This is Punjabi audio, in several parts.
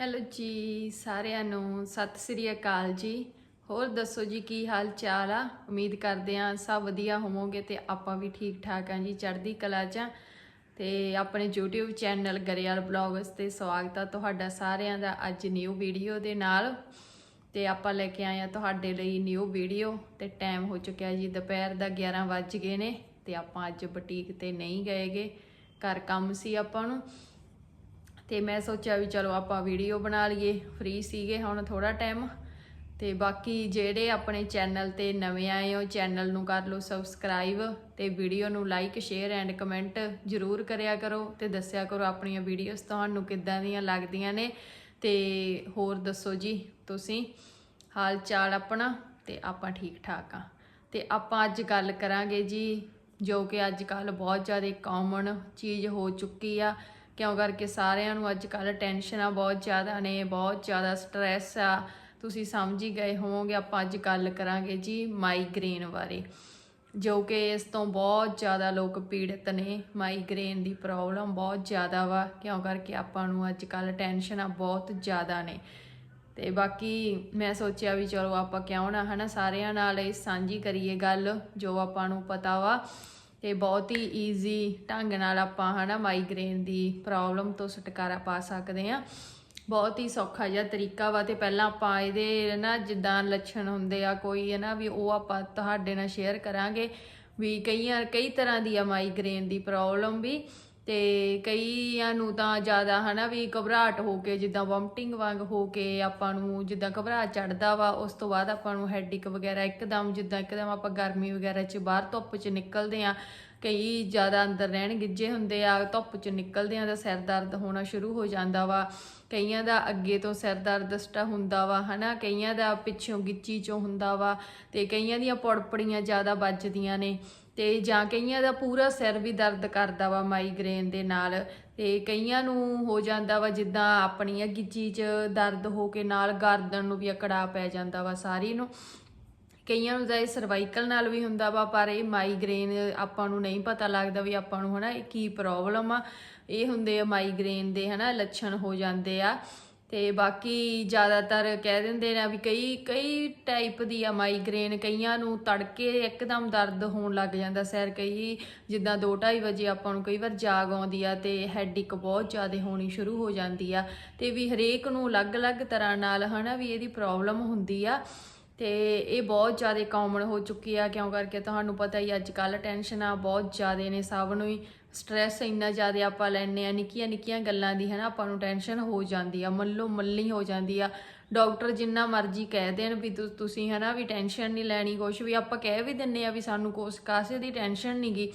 ਹੈਲੋ ਜੀ, ਸਾਰਿਆਂ ਨੂੰ ਸਤਿ ਸ੍ਰੀ ਅਕਾਲ ਜੀ। ਹੋਰ ਦੱਸੋ ਜੀ, ਕੀ ਹਾਲ ਚਾਲ ਆ? ਉਮੀਦ ਕਰਦੇ ਆ ਸਭ ਵਧੀਆ ਹੋਵੋਗੇ ਤੇ ਆਪਾਂ ਵੀ ਠੀਕ ਠਾਕ ਆ ਜੀ, ਚੜ੍ਹਦੀ ਕਲਾ 'ਚ ਆਂ। ਤੇ ਆਪਣੇ YouTube ਚੈਨਲ ਗਰੇਵਾਲ ਬਲੌਗਸ ਤੇ ਸਵਾਗਤ ਆ ਤੁਹਾਡਾ ਸਾਰਿਆਂ ਦਾ ਅੱਜ ਨਿਊ ਵੀਡੀਓ ਦੇ ਨਾਲ। ਤੇ ਆਪਾਂ ਲੈ ਕੇ ਆਏ ਆ ਤੁਹਾਡੇ ਲਈ ਨਿਊ ਵੀਡੀਓ ਤੇ ਟਾਈਮ ਹੋ ਚੁੱਕਿਆ ਜੀ, ਦੁਪਹਿਰ ਦਾ 11 ਵੱਜ ਗਏ ਨੇ ਤੇ ਆਪਾਂ ਅੱਜ ਬੁਟੀਕ ਤੇ ਨਹੀਂ ਗਏਗੇ। ਘਰ ਕੰਮ ਸੀ ਆਪਾਂ ਨੂੰ। ਤੇ ਮੈਂ ਸੋਚਿਆ ਵੀ ਚਲੋ ਆਪਾਂ ਵੀਡੀਓ ਬਣਾ ਲਈਏ। ਫ੍ਰੀ ਸੀਗੇ, ਹੁਣ ਥੋੜਾ ਟਾਈਮ ਤੇ ਬਾਕੀ ਜਿਹੜੇ ਆਪਣੇ ਚੈਨਲ ਤੇ ਨਵੇਂ ਆਏ ਹੋ ਚੈਨਲ ਨੂੰ ਕਰ ਲਓ ਸਬਸਕ੍ਰਾਈਬ ਤੇ ਵੀਡੀਓ ਨੂੰ ਲਾਈਕ ਸ਼ੇਅਰ ਐਂਡ ਕਮੈਂਟ ਜਰੂਰ ਕਰਿਆ ਕਰੋ ਤੇ ਦੱਸਿਆ ਕਰੋ ਆਪਣੀਆਂ ਵੀਡੀਓਜ਼ ਤੁਹਾਨੂੰ ਕਿੱਦਾਂ ਦੀਆਂ ਲੱਗਦੀਆਂ ਨੇ। ਤੇ ਹੋਰ ਦੱਸੋ ਜੀ ਤੁਸੀਂ? ਹਾਲ ਚਾਲ ਆਪਣਾ? ਤੇ ਆਪਾਂ ਠੀਕ ਠਾਕ ਆ। ਤੇ ਆਪਾਂ ਅੱਜ ਗੱਲ ਕਰਾਂਗੇ ਜੀ, ਜੋ ਕਿ ਅੱਜ ਕੱਲ ਬਹੁਤ ਜ਼ਿਆਦਾ ਕਾਮਨ ਚੀਜ਼ ਹੋ ਚੁੱਕੀ ਆ। ਕਿਉਂ? ਕਰਕੇ ਸਾਰਿਆਂ ਨੂੰ ਅੱਜ ਕੱਲ ਟੈਨਸ਼ਨਾਂ ਬਹੁਤ ਜ਼ਿਆਦਾ ਨੇ, ਬਹੁਤ ਜ਼ਿਆਦਾ ਸਟ੍ਰੈਸ ਆ। ਤੁਸੀਂ ਸਮਝ ਹੀ ਗਏ ਹੋਵੋਗੇ, ਆਪਾਂ ਅੱਜ ਗੱਲ ਕਰਾਂਗੇ ਜੀ ਮਾਈਗ੍ਰੇਨ ਬਾਰੇ, ਜੋ ਕਿ ਇਸ ਤੋਂ ਬਹੁਤ ਜ਼ਿਆਦਾ ਲੋਕ ਪੀੜਤ ਨੇ। ਮਾਈਗ੍ਰੇਨ ਦੀ ਪ੍ਰੋਬਲਮ ਬਹੁਤ ਜ਼ਿਆਦਾ ਵਾ, ਕਿਉਂ ਕਰਕੇ ਆਪਾਂ ਨੂੰ ਅੱਜ ਕੱਲ ਟੈਨਸ਼ਨਾਂ ਬਹੁਤ ਜ਼ਿਆਦਾ ਨੇ। ਤੇ ਬਾਕੀ ਮੈਂ ਸੋਚਿਆ ਵੀ ਚਲੋ ਆਪਾਂ ਕਿਉਂ ਨਾ, ਹਨਾ, ਸਾਰਿਆਂ ਨਾਲ ਇਹ ਸਾਂਝੀ ਕਰੀਏ ਗੱਲ, ਜੋ ਆਪਾਂ ਨੂੰ ਪਤਾ ਵਾ। ਤੇ ਬਹੁਤ ਹੀ ਈਜ਼ੀ ਢੰਗ ਨਾਲ ਆਪਾਂ ਹਨਾ ਮਾਈਗ੍ਰੇਨ ਦੀ ਪ੍ਰੋਬਲਮ ਤੋਂ ਛੁਟਕਾਰਾ ਪਾ ਸਕਦੇ ਆ ਬਹੁਤ ਹੀ ਸੌਖਾ ਜਿਹਾ ਤਰੀਕਾ ਵਾ ਤੇ ਪਹਿਲਾਂ ਆਪਾਂ ਇਹਦੇ ਨਾ ਜਿੱਦਾਂ ਲੱਛਣ ਹੁੰਦੇ ਆ, ਕੋਈ ਹੈ ਨਾ ਵੀ ਉਹ ਆਪਾਂ ਤੁਹਾਡੇ ਨਾਲ ਸ਼ੇਅਰ ਕਰਾਂਗੇ ਵੀ ਕਈਆਂ, ਕਈ ਤਰ੍ਹਾਂ ਦੀ ਆ ਮਾਈਗ੍ਰੇਨ ਦੀ ਪ੍ਰੋਬਲਮ ਵੀ। ਤੇ ਕਈਆਂ ਨੂੰ ਤਾਂ ਜ਼ਿਆਦਾ ਹਨਾ ਵੀ ਘਬਰਾਹਟ ਹੋ ਕੇ, ਜਿੱਦਾਂ ਵੋਮਟਿੰਗ ਵਾਂਗ ਹੋ ਕੇ ਆਪਾਂ ਨੂੰ ਜਿੱਦਾਂ ਘਬਰਾਹਟ ਚੜਦਾ ਵਾ, ਉਸ ਤੋਂ ਬਾਅਦ ਆਪਾਂ ਨੂੰ ਹੈਡਿਕ ਵਗੈਰਾ ਇੱਕਦਮ, ਜਿੱਦਾਂ ਇੱਕਦਮ ਆਪਾਂ ਗਰਮੀ ਵਗੈਰਾ 'ਚ ਬਾਹਰ ਧੁੱਪ 'ਚ ਨਿਕਲਦੇ ਆ ਕਈ ਜ਼ਿਆਦਾ ਅੰਦਰ ਰਹਿਣ ਗਿੱਜੇ ਹੁੰਦੇ ਆ, ਧੁੱਪ 'ਚ ਨਿਕਲਦੇ ਆ ਤਾਂ ਸਿਰ ਦਰਦ ਹੋਣਾ ਸ਼ੁਰੂ ਹੋ ਜਾਂਦਾ ਵਾ। ਕਈਆਂ ਦਾ ਅੱਗੇ ਤੋਂ ਸਿਰ ਦਰਦ ਸਟਾ ਹੁੰਦਾ ਵਾ ਹਨਾ, ਕਈਆਂ ਦਾ ਪਿੱਛੋਂ ਗਿੱਚੀ ਚੋਂ ਹੁੰਦਾ ਵਾ ਤੇ ਕਈਆਂ ਦੀਆਂ ਪੜਪੜੀਆਂ ਜ਼ਿਆਦਾ ਵੱਜਦੀਆਂ ਨੇ। ਤੇ ਜਾਂ ਕਈਆਂ ਦਾ ਪੂਰਾ ਸਿਰ ਵੀ ਦਰਦ ਕਰਦਾ ਵਾ ਮਾਈਗ੍ਰੇਨ ਦੇ ਨਾਲ, ਤੇ ਕਈਆਂ ਨੂੰ ਹੋ ਜਾਂਦਾ ਵਾ ਜਿੱਦਾਂ ਆਪਣੀ ਗਿੱਚੀ 'ਚ ਦਰਦ ਹੋ ਕੇ ਨਾਲ ਗਰਦਨ ਨੂੰ ਵੀ ਅਕੜਾ ਪੈ ਜਾਂਦਾ ਵਾ ਸਾਰੀ ਨੂੰ। ਕਈਆਂ ਨੂੰ ਤਾਂ ਇਹ ਸਰਵਾਈਕਲ ਨਾਲ ਵੀ ਹੁੰਦਾ ਵਾ, ਪਰ ਇਹ ਮਾਈਗ੍ਰੇਨ ਆਪਾਂ ਨੂੰ ਨਹੀਂ ਪਤਾ ਲੱਗਦਾ ਵੀ ਆਪਾਂ ਨੂੰ ਹਨਾ ਇਹ ਕੀ ਪ੍ਰੋਬਲਮ ਆ। ਇਹ ਹੁੰਦੇ ਆ ਮਾਈਗ੍ਰੇਨ ਦੇ ਹਨਾ ਲੱਛਣ ਹੋ ਜਾਂਦੇ ਆ। ਤੇ ਬਾਕੀ ਜ਼ਿਆਦਾਤਰ ਕਹਿ ਦਿੰਦੇ ਨੇ ਵੀ ਕਈ ਕਈ ਟਾਈਪ ਦੀ ਆ ਮਾਈਗ੍ਰੇਨ ਕਈਆਂ ਨੂੰ ਤੜਕੇ ਇੱਕਦਮ ਦਰਦ ਹੋਣ ਲੱਗ ਜਾਂਦਾ ਸੈਰ ਕਈ, ਜਿੱਦਾਂ 2:30 ਵਜੇ ਆਪਾਂ ਨੂੰ ਕਈ ਵਾਰ ਜਾਗ ਆਉਂਦੀ ਆ ਤੇ ਹੈਡਿਕ ਬਹੁਤ ਜ਼ਿਆਦਾ ਹੋਣੀ ਸ਼ੁਰੂ ਹੋ ਜਾਂਦੀ ਆ ਤੇ ਵੀ ਹਰੇਕ ਨੂੰ ਅਲੱਗ-ਅਲੱਗ ਤਰ੍ਹਾਂ ਨਾਲ ਹਨਾ ਵੀ ਇਹਦੀ ਪ੍ਰੋਬਲਮ ਹੁੰਦੀ ਆ ਤੇ ਇਹ ਬਹੁਤ ਜ਼ਿਆਦਾ ਕਾਮਨ ਹੋ ਚੁੱਕੀ ਆ ਕਿਉਂ ਕਰਕੇ ਤੁਹਾਨੂੰ ਪਤਾ ਹੀ ਅੱਜ ਕੱਲ ਟੈਨਸ਼ਨਾਂ ਬਹੁਤ ਜ਼ਿਆਦਾ ਨੇ ਸਭ ਨੂੰ ਹੀ ਸਟ੍ਰੈਸ ਇੰਨਾ ਜ਼ਿਆਦਾ ਆਪਾਂ ਲੈਨੇ ਆ ਨਿੱਕੀਆਂ ਨਿੱਕੀਆਂ ਗੱਲਾਂ ਦੀ ਹਨਾ, ਆਪਾਂ ਨੂੰ ਟੈਨਸ਼ਨ ਹੋ ਜਾਂਦੀ ਆ, ਮੱਲੋ ਮੱਲੀ ਹੋ ਜਾਂਦੀ ਆ। ਡਾਕਟਰ ਜਿੰਨਾ ਮਰਜ਼ੀ ਕਹਿ ਦੇਣ ਵੀ ਤੁ- ਤੁਸੀਂ ਹਨਾ ਵੀ ਟੈਨਸ਼ਨ ਨਹੀਂ ਲੈਣੀ ਕੁਛ ਵੀ, ਆਪਾਂ ਕਹਿ ਵੀ ਦਿੰਨੇ ਆ ਵੀ ਸਾਨੂੰ ਕੋਸ ਕਾਸੇ ਦੀ ਟੈਨਸ਼ਨ ਨਹੀਂਗੀ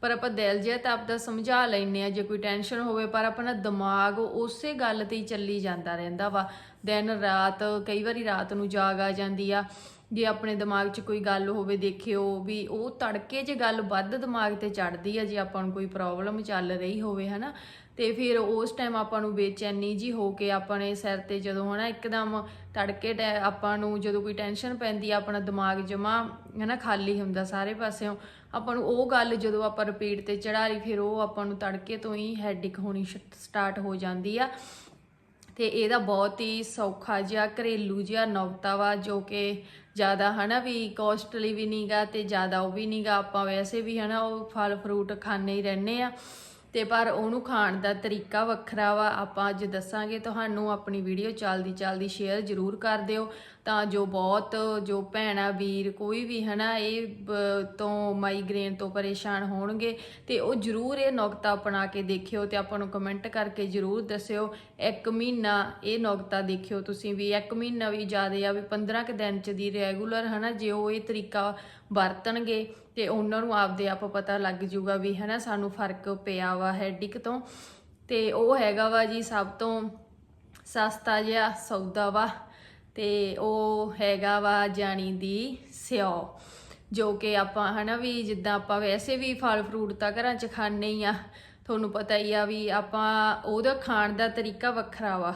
ਪਰ ਆਪਾਂ ਦਿਲ ਜਿਹਾ ਤਾਂ ਆਪਦਾ ਸਮਝਾ ਲੈਨੇ ਆ ਜੇ ਕੋਈ ਟੈਨਸ਼ਨ ਹੋਵੇ, ਪਰ ਆਪਣਾ ਦਿਮਾਗ ਉਸੇ ਗੱਲ ਤੇ ਹੀ ਚੱਲੀ ਜਾਂਦਾ ਰਹਿੰਦਾ ਵਾ। ਦਿਨ ਰਾਤ, ਕਈ ਵਾਰੀ ਰਾਤ ਨੂੰ ਜਾਗ ਆ ਜਾਂਦੀ ਆ। ਜੇ ਆਪਣੇ ਦਿਮਾਗ 'ਚ ਕੋਈ ਗੱਲ ਹੋਵੇ ਦੇਖਿਓ ਵੀ ਉਹ ਤੜਕੇ ਜੇ ਗੱਲ ਵੱਧ ਦਿਮਾਗ ਤੇ ਚੜਦੀ ਆ, ਜੇ ਆਪਾਂ ਨੂੰ ਕੋਈ ਪ੍ਰੋਬਲਮ ਚੱਲ ਰਹੀ ਹੋਵੇ, ਹਨਾ? ਤੇ ਫਿਰ ਉਸ ਟਾਈਮ ਆਪਾਂ ਨੂੰ ਬੇਚੈਨੀ ਜੀ ਹੋ ਕੇ ਆਪਣੇ ਸਿਰ ਤੇ ਜਦੋਂ, ਹਨਾ, ਇੱਕਦਮ ਤੜਕੇ ਟੈ- ਆਪਾਂ ਨੂੰ ਜਦੋਂ ਕੋਈ ਟੈਨਸ਼ਨ ਪੈਂਦੀ ਆ, ਆਪਣਾ ਦਿਮਾਗ ਜਮਾ, ਹਨਾ, ਖਾਲੀ ਹੁੰਦਾ ਸਾਰੇ ਪਾਸਿਓਂ, ਆਪਾਂ ਨੂੰ ਉਹ ਗੱਲ ਜਦੋਂ ਆਪਾਂ ਰਿਪੀਟ ਤੇ ਚੜਾ ਲਈ, ਫਿਰ ਉਹ ਆਪਾਂ ਨੂੰ ਤੜਕੇ ਤੋਂ ਹੀ ਹੈਡਿਕ ਹੋਣੀ ਸਟਾਰਟ ਹੋ ਜਾਂਦੀ ਆ। ਤੇ ਇਹਦਾ ਬਹੁਤ ਹੀ ਸੌਖਾ ਜਿਹਾ ਘਰੇਲੂ ਜਿਹਾ ਨੁਕਤਾ ਵਾ, ਜੋ ਕਿ ਜ਼ਿਆਦਾ, ਹਨਾ, ਵੀ ਕੋਸਟਲੀ ਵੀ ਨਹੀਂਗਾ ਤੇ ਜ਼ਿਆਦਾ ਉਹ ਵੀ ਨਹੀਂਗਾ ਆਪਾਂ ਵੈਸੇ ਵੀ, ਹਨਾ, ਉਹ ਫਲ ਫਰੂਟ ਖਾਣੇ ਹੀ ਰਹਿੰਦੇ ਆ। ਤੇ ਪਰ ਉਹਨੂੰ ਖਾਣ ਦਾ ਤਰੀਕਾ ਵੱਖਰਾ ਵਾ। ਆਪਾਂ ਅੱਜ ਦੱਸਾਂਗੇ, ਤੁਹਾਨੂੰ ਆਪਣੀ ਵੀਡੀਓ ਚੱਲਦੀ ਚੱਲਦੀ ਸ਼ੇਅਰ ਜ਼ਰੂਰ ਕਰ ਦਿਓ। ਤਾਂ ਜੋ ਬਹੁਤ, ਜੋ ਭੈਣਾ ਵੀਰ, ਕੋਈ ਵੀ ਹਨਾ, ਇਹ ਤੋਂ ਮਾਈਗ੍ਰੇਨ ਤੋਂ ਪਰੇਸ਼ਾਨ ਹੋਣਗੇ, ਤੇ ਉਹ ਜ਼ਰੂਰ ਇਹ ਨੁਕਤਾ ਅਪਣਾ ਕੇ ਦੇਖਿਓ ਤੇ ਆਪਾਂ ਨੂੰ ਕਮੈਂਟ ਕਰਕੇ ਜ਼ਰੂਰ ਦੱਸਿਓ। ਇੱਕ ਮਹੀਨਾ ਇਹ ਨੁਕਤਾ ਦੇਖਿਓ ਤੁਸੀਂ ਵੀ, ਇੱਕ ਮਹੀਨਾ ਵੀ ਜ਼ਿਆਦਾ ਆ, ਵੀ 15 ਕੁ ਦਿਨ ਚ ਦੀ ਰੈਗੂਲਰ ਹਨਾ, ਜੇ ਉਹ ਇਹ ਤਰੀਕਾ ਵਰਤਣਗੇ ਤੇ ਉਹਨਾਂ ਨੂੰ ਆਪਦੇ ਆਪ ਪਤਾ ਲੱਗ ਜਾਊਗਾ ਵੀ ਹਨਾ, ਸਾਨੂੰ ਫ਼ਰਕ ਪਿਆ ਵਾ ਹੈਡਿਕ ਤੋਂ। ਤੇ ਉਹ ਹੈਗਾ ਵਾ ਜੀ ਸਭ ਤੋਂ ਸਸਤਾ ਜਿਹਾ ਸੌਦਾ ਵਾ। ਤੇ ਉਹ ਹੈਗਾ ਵਾ ਜਾਣੀ ਦੀ ਸਿਓ, ਜੋ ਕਿ ਆਪਾਂ ਹਨਾ ਵੀ ਜਿੱਦਾਂ ਆਪਾਂ ਵੈਸੇ ਵੀ ਫਲ ਫਰੂਟ ਤਾਂ ਘਰਾਂ 'ਚ ਖਾਣੇ ਹੀ ਆ। ਤੁਹਾਨੂੰ ਪਤਾ ਹੀ ਆ ਵੀ ਆਪਾਂ ਉਹਦਾ ਖਾਣ ਦਾ ਤਰੀਕਾ ਵੱਖਰਾ ਵਾ।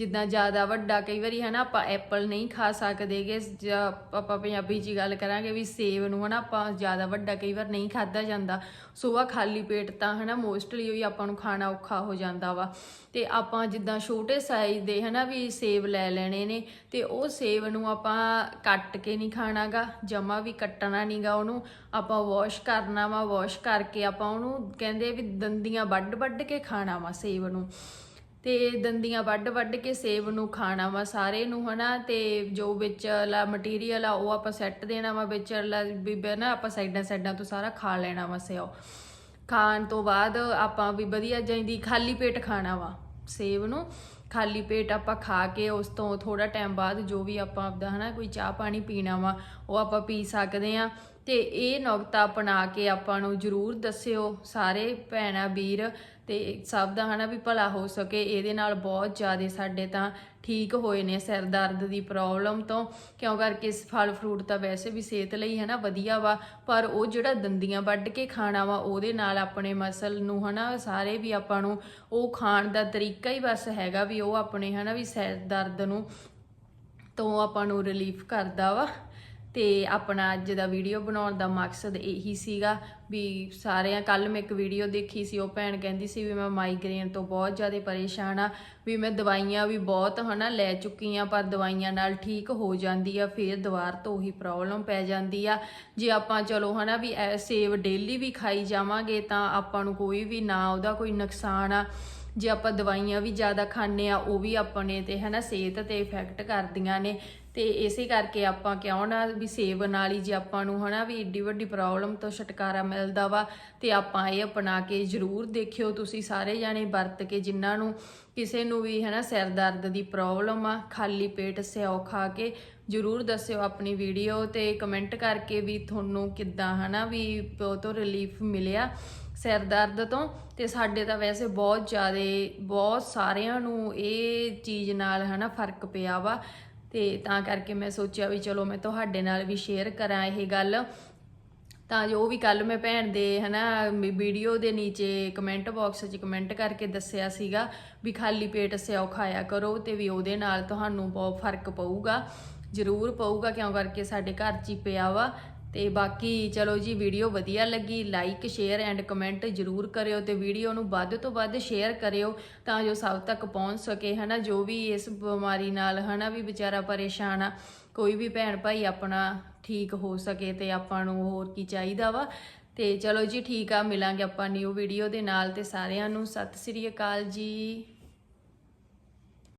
ਜਿੱਦਾਂ ਜ਼ਿਆਦਾ ਵੱਡਾ, ਕਈ ਵਾਰੀ ਹਨਾ ਆਪਾਂ ਐਪਲ ਨਹੀਂ ਖਾ ਸਕਦੇਗੇ ਜਾਂ ਆਪਾਂ ਪੰਜਾਬੀ 'ਚ ਹੀ ਗੱਲ ਕਰਾਂਗੇ ਵੀ ਸੇਬ ਨੂੰ ਹਨਾ ਆਪਾਂ ਜ਼ਿਆਦਾ ਵੱਡਾ ਕਈ ਵਾਰ ਨਹੀਂ ਖਾਦਾ ਜਾਂਦਾ। ਸੁਬਾਹ ਖਾਲੀ ਪੇਟ ਤਾਂ ਹਨਾ ਮੋਸਟਲੀ ਉਹ ਆਪਾਂ ਨੂੰ ਖਾਣਾ ਔਖਾ ਹੋ ਜਾਂਦਾ ਵਾ। ਤੇ ਆਪਾਂ ਜਿੱਦਾਂ ਛੋਟੇ ਸਾਈਜ਼ ਦੇ ਹਨਾ ਵੀ ਸੇਬ ਲੈ ਲੈਣੇ ਨੇ, ਤੇ ਉਹ ਸੇਬ ਨੂੰ ਆਪਾਂ ਕੱਟ ਕੇ ਨਹੀਂ ਖਾਣਾਗਾ ਜਮਾ ਵੀ ਕੱਟਣਾ ਨਹੀਂਗਾ ਉਹਨੂੰ। ਆਪਾਂ ਵਾਸ਼ ਕਰਨਾ ਵਾ ਵਾਸ਼ ਕਰਕੇ ਆਪਾਂ ਉਹਨੂੰ ਕਹਿੰਦੇ ਵੀ ਦੰਦੀਆਂ ਵੱਢ ਵੱਢ ਕੇ ਖਾਣਾ ਵਾ ਸੇਬ ਨੂੰ। ਤੇ ਦੰਦੀਆਂ ਵੱਢ ਵੱਢ ਕੇ ਸੇਬ ਨੂੰ ਖਾਣਾ ਵਾ ਸਾਰੇ ਨੂੰ, ਹਨਾ? ਤੇ ਜੋ ਵਿੱਚ ਲਾ ਮਟੀਰੀਅਲ ਆ, ਉਹ ਆਪਾਂ ਸੈੱਟ ਦੇਣਾ ਵਾ ਵਿੱਚ ਲਾ ਵੀ ਨਾ ਆਪਾਂ ਸਾਈਡਾਂ ਸਾਈਡਾਂ ਤੋਂ ਸਾਰਾ ਖਾ ਲੈਣਾ ਵਾ ਸਿਓ ਖਾਣ ਤੋਂ ਬਾਅਦ ਆਪਾਂ ਵੀ ਵਧੀਆ ਜਾਂਦੀ ਖਾਲੀ ਪੇਟ ਖਾਣਾ ਵਾ ਸੇਬ ਨੂੰ। ਖਾਲੀ ਪੇਟ ਆਪਾਂ ਖਾ ਕੇ ਉਸ ਤੋਂ ਥੋੜਾ ਟਾਈਮ ਬਾਅਦ ਜੋ ਵੀ ਆਪਾਂ ਆਪਦਾ, ਹਨਾ, ਕੋਈ ਚਾਹ ਪਾਣੀ ਪੀਣਾ ਵਾ, ਉਹ ਆਪਾਂ ਪੀ ਸਕਦੇ ਆ। ਤੇ ਇਹ ਨੁਕਤਾ ਅਪਣਾ ਕੇ ਆਪਾਂ ਨੂੰ ਜਰੂਰ ਦੱਸਿਓ ਸਾਰੇ ਭੈਣਾ ਵੀਰ ਤੇ ਸਭ ਦਾ ਹਨਾ ਵੀ ਭਲਾ ਹੋ ਸਕੇ, ਇਹਦੇ ਨਾਲ ਬਹੁਤ ਜ਼ਿਆਦਾ ਸਾਡੇ ਤਾਂ ਠੀਕ ਹੋਏ ਨੇ ਸਿਰ ਦਰਦ ਦੀ ਪ੍ਰੋਬਲਮ ਤੋਂ, ਕਿਉਂ ਕਰਕੇ ਇਸ ਫਲ ਫਰੂਟ ਤਾਂ ਵੈਸੇ ਵੀ ਸਿਹਤ ਲਈ ਹਨਾ ਵਧੀਆ ਵਾ, ਪਰ ਉਹ ਜਿਹੜਾ ਦੰਦੀਆਂ ਵੱਢ ਕੇ ਖਾਣਾ ਵਾ, ਉਹਦੇ ਨਾਲ ਆਪਣੇ ਮਸਲ ਨੂੰ ਹਨਾ ਸਾਰੇ ਵੀ ਆਪਾਂ ਨੂੰ ਉਹ ਖਾਣ ਦਾ ਤਰੀਕਾ ਹੀ ਬਸ ਹੈਗਾ ਵੀ ਉਹ ਆਪਣੇ ਹਨਾ ਵੀ ਸਿਰ ਦਰਦ ਨੂੰ ਤੋਂ ਆਪਾਂ ਨੂੰ ਰਿਲੀਫ ਕਰਦਾ ਵਾ। ਤੇ ਆਪਣਾ ਅੱਜ ਦਾ ਵੀਡੀਓ ਬਣਾਉਣ ਦਾ ਮਕਸਦ ਇਹੀ ਸੀਗਾ ਵੀ ਸਾਰਿਆਂ ਕੱਲ ਮੈਂ ਇੱਕ ਵੀਡੀਓ ਦੇਖੀ ਸੀ, ਉਹ ਭੈਣ ਕਹਿੰਦੀ ਸੀ ਵੀ ਮੈਂ ਮਾਈਗ੍ਰੇਨ ਤੋਂ ਬਹੁਤ ਜ਼ਿਆਦਾ ਪਰੇਸ਼ਾਨ ਆ, ਵੀ ਮੈਂ ਦਵਾਈਆਂ ਵੀ ਬਹੁਤ ਹਨਾ ਲੈ ਚੁੱਕੀ ਆ, ਪਰ ਦਵਾਈਆਂ ਨਾਲ ਠੀਕ ਹੋ ਜਾਂਦੀ ਆ, ਫਿਰ ਦੁਬਾਰ ਤੋਂ ਉਹੀ ਪ੍ਰੋਬਲਮ ਪੈ ਜਾਂਦੀ ਆ। ਜੇ ਆਪਾਂ ਚਲੋ ਹਨਾ ਵੀ ਐ ਸੇਬ ਡੇਲੀ ਵੀ ਖਾਈ ਜਾਵਾਂਗੇ ਤਾਂ ਆਪਾਂ ਨੂੰ ਕੋਈ ਵੀ ਨਾ ਉਹਦਾ ਕੋਈ ਨੁਕਸਾਨ ਆ। ਜੇ ਆਪਾਂ ਦਵਾਈਆਂ ਵੀ ਜ਼ਿਆਦਾ ਖਾਂਦੇ ਆ, ਉਹ ਵੀ ਆਪਣੇ ਤੇ ਹਨਾ ਸਿਹਤ ਤੇ ਇਫੈਕਟ ਕਰਦੀਆਂ ਨੇ। ਤੇ ਇਸੇ ਕਰਕੇ ਆਪਾਂ ਕਿਉਂ ਨਾ ਵੀ ਸੇਬ ਨਾਲ ਹੀ ਜੇ ਆਪਾਂ ਨੂੰ ਹਨਾ ਵੀ ਏਡੀ ਵੱਡੀ ਪ੍ਰੋਬਲਮ ਤੋਂ ਛੁਟਕਾਰਾ ਮਿਲਦਾ ਵਾ, ਤੇ ਆਪਾਂ ਇਹ ਅਪਣਾ ਕੇ ਜ਼ਰੂਰ ਦੇਖਿਓ ਤੁਸੀਂ ਸਾਰੇ ਜਾਣੇ ਵਰਤ ਕੇ, ਜਿਨ੍ਹਾਂ ਨੂੰ ਕਿਸੇ ਨੂੰ ਵੀ ਹਨਾ ਸਿਰ ਦਰਦ ਦੀ ਪ੍ਰੋਬਲਮ ਆ, ਖਾਲੀ ਪੇਟ ਸਿਓ ਖਾ ਕੇ ਜਰੂਰ ਦੱਸਿਓ ਆਪਣੀ ਵੀਡੀਓ ਤੇ ਕਮੈਂਟ ਕਰਕੇ ਵੀ ਤੁਹਾਨੂੰ ਕਿੱਦਾਂ ਹਨਾ ਵੀ ਉਹ ਤੋਂ ਰਿਲੀਫ ਮਿਲਿਆ। ਸਿਰ ਦਰਦ ਤੋਂ, ਤੇ ਸਾਡੇ ਤਾਂ ਵੈਸੇ ਬਹੁਤ ਜ਼ਿਆਦਾ, ਬਹੁਤ ਸਾਰਿਆਂ ਨੂੰ ਇਹ ਚੀਜ਼ ਨਾਲ ਹਨਾ ਫ਼ਰਕ ਪਿਆ ਵਾ। ਤੇ ਤਾਂ ਕਰਕੇ ਮੈਂ ਸੋਚਿਆ ਵੀ ਚਲੋ ਮੈਂ ਤੁਹਾਡੇ ਨਾਲ ਵੀ ਸ਼ੇਅਰ ਕਰਾਂ ਇਹ ਗੱਲ। ਤਾਂ ਜੋ ਵੀ ਕੱਲ ਮੈਂ ਭੈਣ ਦੇ ਹਨਾ ਵੀਡੀਓ ਦੇ ਨੀਚੇ ਕਮੈਂਟ ਬਾਕਸ 'ਚ ਕਮੈਂਟ ਕਰਕੇ ਦੱਸਿਆ ਸੀਗਾ ਵੀ ਖਾਲੀ ਪੇਟ ਸਿਓ ਖਾਇਆ ਕਰੋ ਤੇ ਵੀ ਉਹਦੇ ਨਾਲ ਤੁਹਾਨੂੰ ਬਹੁਤ ਫ਼ਰਕ ਪਊਗਾ। ਜ਼ਰੂਰ ਪਊਗਾ, ਕਿਉਂ ਕਰਕੇ ਸਾਡੇ ਘਰ 'ਚ ਹੀ ਪਿਆ ਵਾ। ਤੇ ਬਾਕੀ ਚਲੋ ਜੀ ਵੀਡੀਓ ਵਧੀਆ ਲੱਗੀ ਲਾਈਕ ਸ਼ੇਅਰ ਐਂਡ ਕਮੈਂਟ ਜਰੂਰ ਕਰਿਓ ਤੇ ਵੀਡੀਓ ਨੂੰ ਵੱਧ ਤੋਂ ਵੱਧ ਸ਼ੇਅਰ ਕਰਿਓ ਤਾਂ ਜੋ ਸਭ ਤੱਕ ਪਹੁੰਚ ਸਕੇ, ਹਨਾ? ਜੋ ਵੀ ਇਸ ਬਿਮਾਰੀ ਨਾਲ, ਹਨਾ, ਵੀ ਵਿਚਾਰਾ ਪਰੇਸ਼ਾਨ ਆ, ਕੋਈ ਵੀ ਭੈਣ ਭਾਈ ਆਪਣਾ ਠੀਕ ਹੋ ਸਕੇ ਤੇ ਆਪਾਂ ਨੂੰ ਹੋਰ ਕੀ ਚਾਹੀਦਾ ਵਾ। ਤੇ ਚਲੋ ਜੀ, ਠੀਕ ਆ, ਮਿਲਾਂਗੇ ਆਪਾਂ ਨਿਊ ਵੀਡੀਓ ਦੇ ਨਾਲ ਤੇ ਸਾਰਿਆਂ ਨੂੰ। ਸਤਿ ਸ੍ਰੀ ਅਕਾਲ ਜੀ।